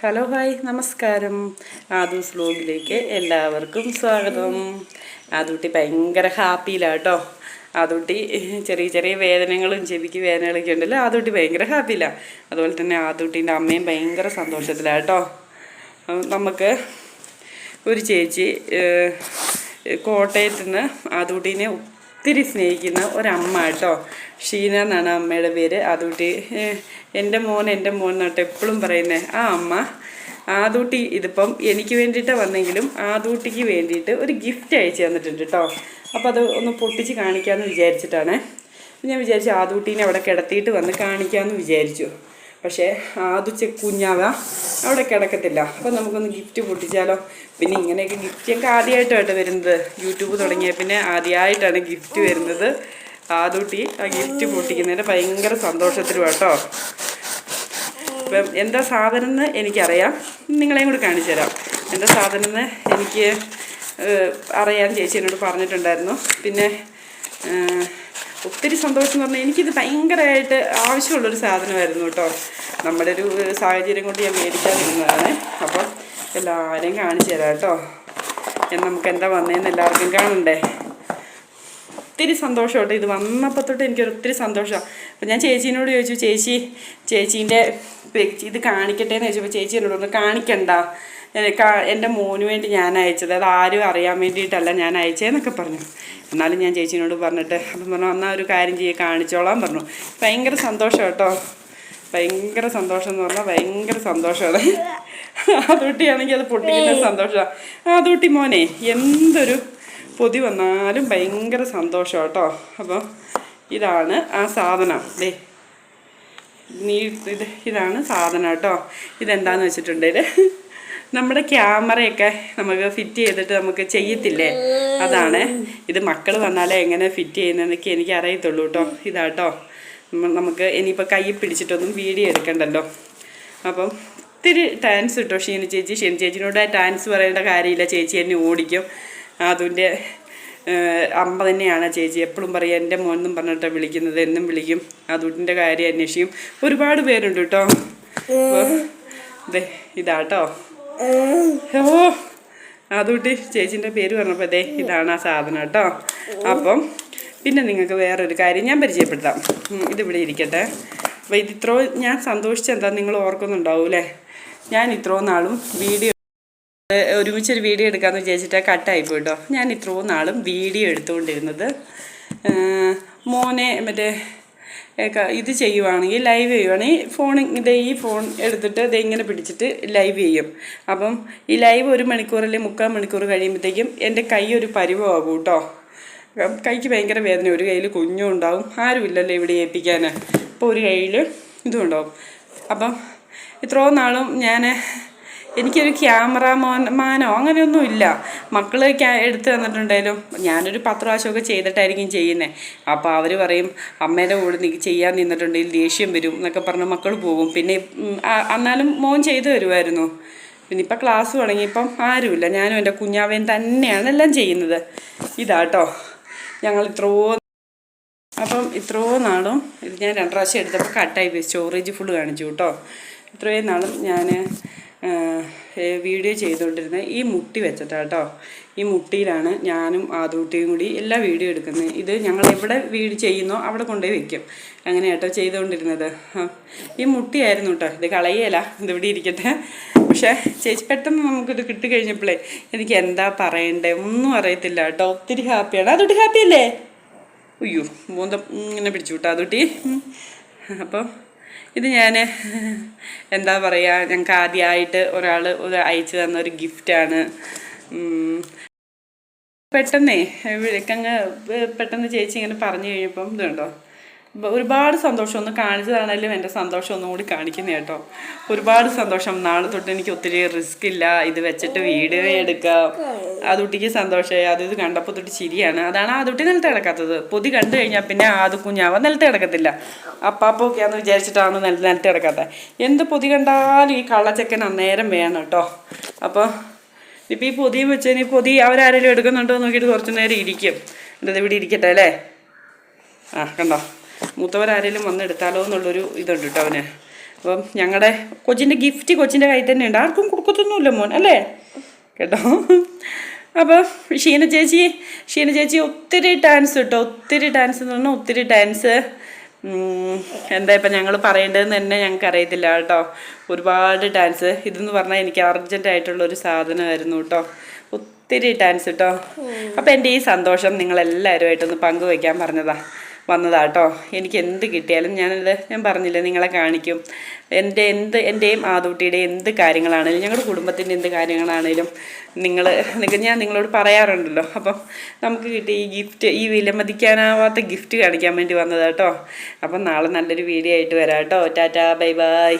Hello hi നമസ്കാരം. ആദൂസ് വ്ലോഗിലേക്ക് എല്ലാവർക്കും സ്വാഗതം. ആദൂട്ടി ഭയങ്കര ഹാപ്പിയിലാട്ടോ ആദൂട്ടി ചെറിയ ചെറിയ വേദനകളും ചെവിക്ക് വേദനകളൊക്കെ ഉണ്ടല്ലോ. ആദൂട്ടി ഭയങ്കര ഹാപ്പിയിലാണ് അതുപോലെ തന്നെ ആദൂട്ടീന്റെ അമ്മയും ഭയങ്കര സന്തോഷത്തിലാട്ടോ നമുക്ക് ഒരു ചേച്ചി കോട്ടയത്ത് നിന്ന് ഒത്തിരി സ്നേഹിക്കുന്ന ഒരമ്മ കേട്ടോ. ഷീന എന്നാണ് അമ്മയുടെ പേര്. ആദൂട്ടി. എന്റെ മോൻ എന്റെ മോൻ എന്നിട്ട് എപ്പോഴും പറയുന്നത് ആ അമ്മ ആദൂട്ടി ഇതിപ്പം എനിക്ക് വേണ്ടിയിട്ട് വന്നെങ്കിലും ആദൂട്ടിക്ക് വേണ്ടിയിട്ട് ഒരു ഗിഫ്റ്റ് അയച്ചു തന്നിട്ടുണ്ട് കേട്ടോ. അപ്പോൾ അത് ഒന്ന് പൊട്ടിച്ച് കാണിക്കാമെന്ന് വിചാരിച്ചിട്ടാണ്. ഞാൻ വിചാരിച്ചു ആദൂട്ടീനെ അവിടെ കിടത്തിയിട്ട് വന്ന് കാണിക്കാമെന്ന് വിചാരിച്ചു. പക്ഷേ ആദുച്ച കുഞ്ഞാവ അവിടെ കിടക്കത്തില്ല. അപ്പോൾ നമുക്കൊന്ന് ഗിഫ്റ്റ് പൊട്ടിച്ചാലോ? പിന്നെ ഇങ്ങനെയൊക്കെ ഗിഫ്റ്റ് ഞങ്ങൾക്ക് ആദ്യമായിട്ടാണ് വരുന്നത്. യൂട്യൂബ് തുടങ്ങിയ പിന്നെ ആദ്യമായിട്ടാണ് ഗിഫ്റ്റ് വരുന്നത്. ആദൂട്ടി ആ ഗിഫ്റ്റ് പൊട്ടിക്കുന്നതിന് ഭയങ്കര സന്തോഷത്തിലും കേട്ടോ ഇപ്പം എന്താ സാധനം എന്ന് എനിക്കറിയാം. നിങ്ങളെയും കൂടി കാണിച്ചു തരാം. എന്താ സാധനം എന്ന് എനിക്ക് അറിയാൻ ചേച്ചി എന്നോട് പറഞ്ഞിട്ടുണ്ടായിരുന്നു. പിന്നെ ഒത്തിരി സന്തോഷം എന്ന് പറഞ്ഞാൽ എനിക്കിത് ഭയങ്കരമായിട്ട് ആവശ്യമുള്ളൊരു സാധനമായിരുന്നു കേട്ടോ. നമ്മുടെ ഒരു സാഹചര്യം കൊണ്ട് ഞാൻ മേടിക്കാതിരുന്നതാണ് അപ്പം എല്ലാവരെയും കാണിച്ചു തരാം കേട്ടോ. നമുക്ക് എന്താ വന്നതെന്ന് എല്ലാവർക്കും കാണണ്ടേ? ഒത്തിരി സന്തോഷമായിട്ട് ഇത് വന്നപ്പോൾ തൊട്ട് എനിക്കൊരു ഒത്തിരി സന്തോഷമാണ് അപ്പം ഞാൻ ചേച്ചീനോട് ചോദിച്ചു ചേച്ചി ചേച്ചീന്റെ ഇത് കാണിക്കട്ടെ? എന്ന് ചോദിച്ചപ്പോൾ ചേച്ചി എന്നോട് ഒന്ന് കാണിക്കണ്ട. എന്റെ മോന് വേണ്ടി ഞാൻ അയച്ചത്. അത് ആരും അറിയാൻ വേണ്ടിയിട്ടല്ല ഞാൻ അയച്ചതെന്നൊക്കെ പറഞ്ഞു. എന്നാലും ഞാൻ ചേച്ചീനോട് പറഞ്ഞിട്ട് അപ്പം പറഞ്ഞു എന്നാൽ ഒരു കാര്യം ചെയ്യേ കാണിച്ചോളാം പറഞ്ഞു. ഭയങ്കര സന്തോഷം കേട്ടോ. ഭയങ്കര സന്തോഷം എന്ന് പറഞ്ഞാൽ ഭയങ്കര സന്തോഷമാണ്. അതുട്ടിയാണെങ്കിൽ അത് പൊട്ടിക്കുന്ന സന്തോഷമാണ് അതുട്ടി മോനെ എന്തൊരു പൊതി വന്നാലും ഭയങ്കര സന്തോഷം കേട്ടോ. അപ്പോൾ ഇതാണ് ആ സാധനം. ദേ നീ ഇത് ഇതാണ് സാധനം കേട്ടോ. ഇതെന്താന്ന് വെച്ചിട്ടുണ്ടെങ്കിൽ നമ്മുടെ ക്യാമറയൊക്കെ നമുക്ക് ഫിറ്റ് ചെയ്തിട്ട് നമുക്ക് ചെയ്യത്തില്ലേ? അതാണ്. ഇത് മക്കൾ വന്നാലേ എങ്ങനെ ഫിറ്റ് ചെയ്യുന്നതെന്നൊക്കെ എനിക്ക് അറിയത്തുള്ളൂ കേട്ടോ. ഇതാട്ടോ. നമുക്ക് ഇനിയിപ്പോൾ കൈ പിടിച്ചിട്ടൊന്നും വീഡിയോ എടുക്കണ്ടല്ലോ. അപ്പം ഒത്തിരി ടാൻസ് കിട്ടോ ഷീന ചേച്ചി. ഷീന ചേച്ചിനോട് ടാൻസ് പറയേണ്ട കാര്യമില്ല. ചേച്ചി എന്നെ ഓടിക്കും. അതിന്റെ അമ്മ തന്നെയാണ് ചേച്ചി. എപ്പോഴും പറയും എന്റെ മോനെന്നും പറഞ്ഞിട്ട് വിളിക്കുന്നത്. എന്നും വിളിക്കും. അതുട്ടിന്റെ കാര്യം അന്വേഷിക്കും. ഒരുപാട് പേരുണ്ട് കേട്ടോ. ഇതാട്ടോ. ഓ അതുകൂട്ടി ചേച്ചീന്റെ പേര് പറഞ്ഞപ്പോൾ ദേ ഇതാണ് ആ സാധനം കേട്ടോ. അപ്പം പിന്നെ നിങ്ങൾക്ക് വേറൊരു കാര്യം ഞാൻ പരിചയപ്പെടുത്താം. ഇതിവിടെ ഇരിക്കട്ടെ. അപ്പോൾ ഇത് ഞാൻ സന്തോഷിച്ചെന്താ? നിങ്ങൾ ഓർക്കുന്നുണ്ടാവും ഞാൻ ഇത്രോ നാളും വീഡിയോ ഒരുമിച്ചൊരു വീഡിയോ എടുക്കാമെന്ന് വിചാരിച്ചിട്ട് കട്ടായി പോയിട്ടോ. ഞാൻ ഇത്രോ നാളും വീഡിയോ എടുത്തുകൊണ്ടിരുന്നത്. മോനെ മറ്റേ ഇത് ചെയ്യുവാണെങ്കിൽ ലൈവ് ചെയ്യുവാണെങ്കിൽ ഫോൺ ഇത് ഈ ഫോൺ എടുത്തിട്ട് ഇത് ഇങ്ങനെ പിടിച്ചിട്ട് ലൈവ് ചെയ്യും. അപ്പം ഈ ലൈവ് ഒരു മണിക്കൂർ അല്ലെങ്കിൽ മുക്കാൽ മണിക്കൂർ കഴിയുമ്പോഴത്തേക്കും എന്റെ കൈ ഒരു പരിവമാകും കേട്ടോ. കൈക്ക് ഭയങ്കര വേദന. ഒരു കയ്യിൽ കുഞ്ഞും ഉണ്ടാവും ആരുമില്ലല്ലോ ഇവിടെ ഏൽപ്പിക്കാൻ. അപ്പോൾ ഒരു കയ്യിൽ ഇതും ഉണ്ടാവും അപ്പം ഇത്രയും നാളും ഞാൻ എനിക്കൊരു ക്യാമറ മോൻ മാനോ അങ്ങനെയൊന്നും ഇല്ല മക്കൾ എടുത്ത് തന്നിട്ടുണ്ടെങ്കിലും ഞാനൊരു പത്ത് പ്രാവശ്യമൊക്കെ ചെയ്തിട്ടായിരിക്കും ചെയ്യുന്നത് അപ്പോൾ അവർ പറയും അമ്മേന്റെ കൂടെ നീ ചെയ്യാൻ നിന്നിട്ടുണ്ടെങ്കിൽ ദേഷ്യം വരും എന്നൊക്കെ പറഞ്ഞ് മക്കൾ പോകും. പിന്നെ എന്നാലും മോൻ ചെയ്തു തരുമായിരുന്നു പിന്നെ ഇപ്പം ക്ലാസ് തുടങ്ങിയപ്പം ആരുമില്ല. ഞാനും എന്റെ കുഞ്ഞാവേൻ തന്നെയാണ് എല്ലാം ചെയ്യുന്നത്. ഇതാട്ടോ. ഞങ്ങൾ ഇത്രയോ അപ്പം ഇത്രയോ നാളും ഇത് ഞാൻ രണ്ട് പ്രാവശ്യം എടുത്തപ്പോൾ കട്ടായി പോയി. സ്റ്റോറേജ് ഫുള്ള് കാണിച്ചു കേട്ടോ. ഇത്രയും നാളും ഞാൻ വീഡിയോ ചെയ്തുകൊണ്ടിരുന്നത് ഈ മുട്ടി വെച്ചിട്ടാണ് കേട്ടോ ഈ മുട്ടിയിലാണ് ഞാനും ആദൂട്ടിയും കൂടി എല്ലാ വീഡിയോ എടുക്കുന്നത്. ഇത് ഞങ്ങൾ എവിടെ വീട് ചെയ്യുന്നോ അവിടെ കൊണ്ടുപോയി വെക്കും. അങ്ങനെ കേട്ടോ ചെയ്തുകൊണ്ടിരുന്നത്. ഈ മുട്ടിയായിരുന്നു കേട്ടോ ഇത് കളയല. ഇതിവിടെ ഇരിക്കട്ടെ. പക്ഷേ ചേച്ചി പെട്ടെന്ന് നമുക്കിത് കിട്ടിക്കഴിഞ്ഞപ്പോഴേ എനിക്ക് എന്താ പറയണ്ടേ? ഒന്നും അറിയത്തില്ല കേട്ടോ ഒത്തിരി ഹാപ്പിയാണ്. ആദൂട്ടി ഹാപ്പിയല്ലേ? അയ്യോ മൂന്തം ഇങ്ങനെ പിടിച്ചു കേട്ടോ അതുട്ടി അപ്പോൾ ഇത് ഞാൻ എന്താ പറയുക ഞങ്ങൾക്ക് ആദ്യമായിട്ട് ഒരാൾ ഒരു അയച്ചു തന്ന ഒരു ഗിഫ്റ്റാണ് പെട്ടെന്നേ വിളിക്കങ്ങ് പെട്ടെന്ന് ചേച്ചി ഇങ്ങനെ പറഞ്ഞു കഴിഞ്ഞപ്പം ഇതുണ്ടോ? ഒരുപാട് സന്തോഷം. ഒന്ന് കാണിച്ചതാണേലും എന്റെ സന്തോഷം ഒന്നും കൂടി കാണിക്കുന്ന കേട്ടോ. ഒരുപാട് സന്തോഷം. നാളെ തൊട്ട് എനിക്ക് ഒത്തിരി റിസ്ക് ഇല്ല. ഇത് വെച്ചിട്ട് വീഡിയോ എടുക്കാം. ആദുട്ടിക്ക് സന്തോഷമായി. അത് ഇത് കണ്ടപ്പോൾ തൊട്ട് ചിരിയാണ്. അതാണ് ആദുട്ടി നിലത്ത് കിടക്കാത്തത്. പൊതി കണ്ടു കഴിഞ്ഞാൽ പിന്നെ ആദു കുഞ്ഞാവ നിലത്ത് കിടക്കത്തില്ല. അപ്പാപ്പൊക്കെയാന്ന് വിചാരിച്ചിട്ടാണ് നില നിലത്ത് കിടക്കാത്തത് എന്ത് പൊതി കണ്ടാലും ഈ കള്ളച്ചക്കൻ അന്നേരം വേണം കേട്ടോ. അപ്പോൾ ഇപ്പം ഈ പൊതിയും വെച്ച് ഇനി പൊതി അവരാരെങ്കിലും എടുക്കുന്നുണ്ടോ നോക്കിയിട്ട് കുറച്ച് നേരം ഇരിക്കും. എന്റെ ഇവിടെ ഇരിക്കട്ടെ അല്ലേ? ആ കണ്ടോ? മൂത്തവരാരെങ്കിലും വന്നെടുത്താലോ എന്നുള്ളൊരു ഇതുണ്ട് കേട്ടോ അവന്. അപ്പം ഞങ്ങളുടെ കൊച്ചിന്റെ ഗിഫ്റ്റ് കൊച്ചിന്റെ കയ്യിൽ തന്നെ ഉണ്ട്. ആർക്കും കൊടുക്കത്തൊന്നുമില്ല മോൻ അല്ലേ? കേട്ടോ? അപ്പോൾ ഷീന ചേച്ചി ഷീന ചേച്ചി ഒത്തിരി ഡാൻസ് കേട്ടോ. ഒത്തിരി ഡാൻസ് എന്ന് പറഞ്ഞാൽ ഒത്തിരി ഡാൻസ് എന്താ ഇപ്പം ഞങ്ങൾ പറയേണ്ടതെന്ന് തന്നെ ഞങ്ങൾക്ക് അറിയത്തില്ല കേട്ടോ. ഒരുപാട് ഡാൻസ് ഇതെന്ന് പറഞ്ഞാൽ എനിക്ക് ആയിട്ടുള്ള ഒരു സാധനമായിരുന്നു കേട്ടോ. ഒത്തിരി ഡാൻസ് കേട്ടോ. അപ്പം എന്റെ ഈ സന്തോഷം നിങ്ങളെല്ലാവരുമായിട്ടൊന്ന് പങ്കുവയ്ക്കാൻ പറഞ്ഞതാ. വന്നതാ കേട്ടോ എനിക്ക് എന്ത് കിട്ടിയാലും ഞാനത് ഞാൻ പറഞ്ഞില്ലേ നിങ്ങളെ കാണിക്കും. എന്റെ എന്ത് എന്റെയും ആദൂട്ടിയുടെ എന്ത് കാര്യങ്ങളാണേലും ഞങ്ങളുടെ കുടുംബത്തിന്റെ എന്ത് കാര്യങ്ങളാണേലും നിങ്ങൾ ഞാൻ നിങ്ങളോട് പറയാറുണ്ടല്ലോ. അപ്പം നമുക്ക് കിട്ടിയ ഈ ഗിഫ്റ്റ് ഈ വിലമതിക്കാനാവാത്ത ഗിഫ്റ്റ് കാണിക്കാൻ വേണ്ടി വന്നതാട്ടോ. അപ്പം നാളെ നല്ലൊരു വീഡിയോ ആയിട്ട് വരാം കേട്ടോ ടാറ്റാ ബൈ ബൈ.